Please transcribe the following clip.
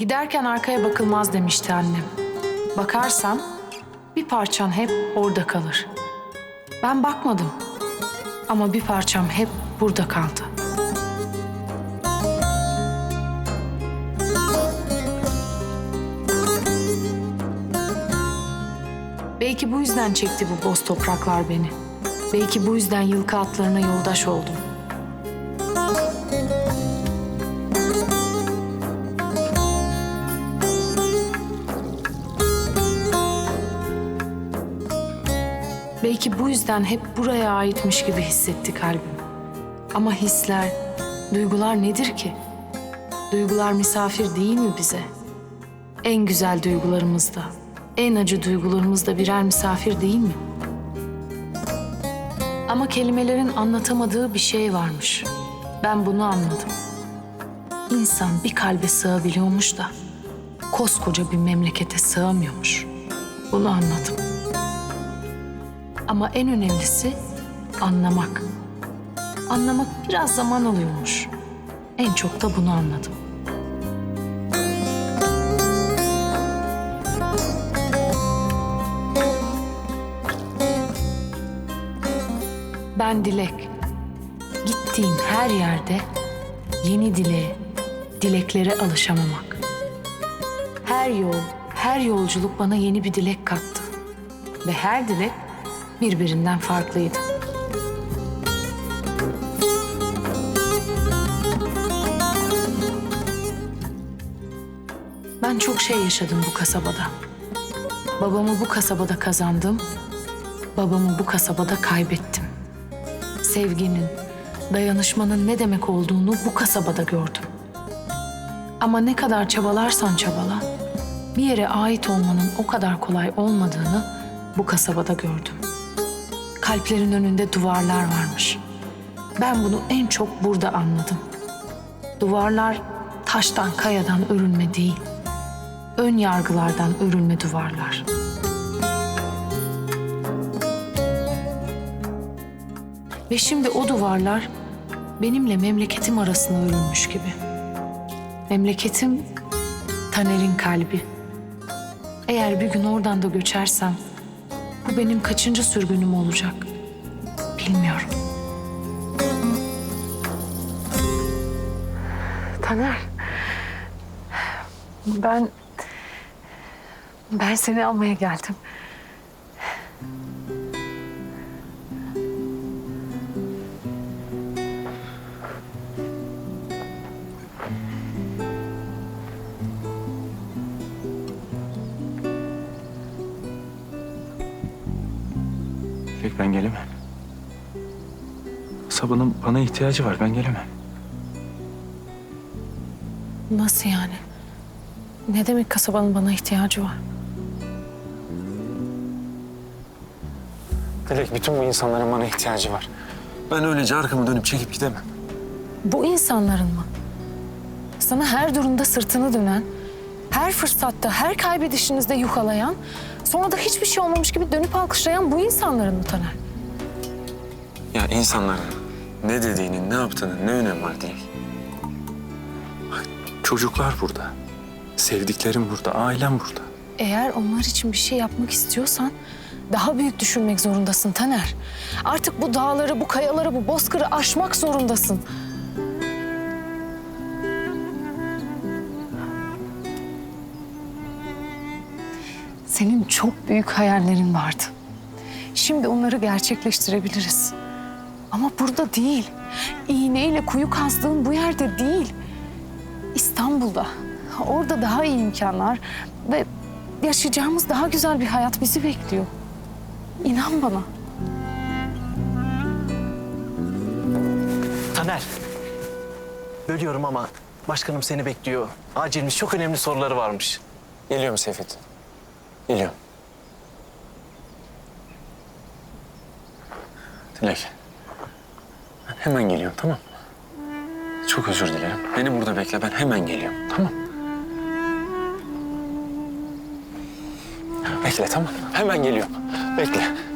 Giderken arkaya bakılmaz demişti annem. Bakarsan bir parçan hep orada kalır. Ben bakmadım. Ama bir parçam hep burada kaldı. Belki bu yüzden çekti bu boz topraklar beni. Belki bu yüzden yılkı atlarına yoldaş oldum. Yüzden hep buraya aitmiş gibi hissetti kalbim. Ama hisler, duygular nedir ki? Duygular misafir değil mi bize? En güzel duygularımızda, en acı duygularımızda birer misafir değil mi? Ama kelimelerin anlatamadığı bir şey varmış. Ben bunu anladım. İnsan bir kalbe sığabiliyormuş da koskoca bir memlekete sığamıyormuş. Bunu anladım. Ama en önemlisi anlamak. Anlamak biraz zaman alıyormuş. En çok da bunu anladım. Ben Dilek. Gittiğim her yerde yeni dileğe, dileklere alışamamak. Her yol, her yolculuk bana yeni bir dilek kattı. Ve her dilek birbirinden farklıydı. Ben çok şey yaşadım bu kasabada. Babamı bu kasabada kazandım, babamı bu kasabada kaybettim. Sevginin, dayanışmanın ne demek olduğunu bu kasabada gördüm. Ama ne kadar çabalarsan çabala, bir yere ait olmanın o kadar kolay olmadığını bu kasabada gördüm. Kalplerin önünde duvarlar varmış. Ben bunu en çok burada anladım. Duvarlar taştan, kayadan örülme değil. Ön yargılardan örülme duvarlar. Ve şimdi o duvarlar benimle memleketim arasına örülmüş gibi. Memleketim Taner'in kalbi. Eğer bir gün oradan da göçersem bu benim kaçıncı sürgünüm olacak? Bilmiyorum. Taner. Ben... Ben seni almaya geldim. Dilek ben gelemem. Sabının bana ihtiyacı var ben gelemem. Nasıl yani? Ne demek kasabanın bana ihtiyacı var? Dilek bütün bu insanların bana ihtiyacı var. Ben öylece arkamı dönüp çekip gidemem. Bu insanların mı? Sana her durumda sırtını dönen, her fırsatta, her kaybedişinizde yuhalayan, sonra da hiçbir şey olmamış gibi dönüp alkışlayan bu insanların mı Taner? Ya insanların ne dediğinin, ne yaptığının ne önemi var Dilek? Bak, çocuklar burada. Sevdiklerim burada, ailem burada. Eğer onlar için bir şey yapmak istiyorsan daha büyük düşünmek zorundasın Taner. Artık bu dağları, bu kayaları, bu bozkırı aşmak zorundasın. Senin çok büyük hayallerin vardı. Şimdi onları gerçekleştirebiliriz. Ama burada değil. İğneyle kuyu kazdığın bu yerde değil. İstanbul'da. Orada daha iyi imkanlar ve yaşayacağımız daha güzel bir hayat bizi bekliyor. İnan bana. Taner. Bölüyorum ama başkanım seni bekliyor. Acilmiş çok önemli soruları varmış. Geliyorum Seyfet. Geliyorum. Dilek. Hemen geliyorum tamam mı? Çok özür dilerim. Beni burada bekle ben hemen geliyorum tamam Bekle tamam Hemen geliyorum. Bekle.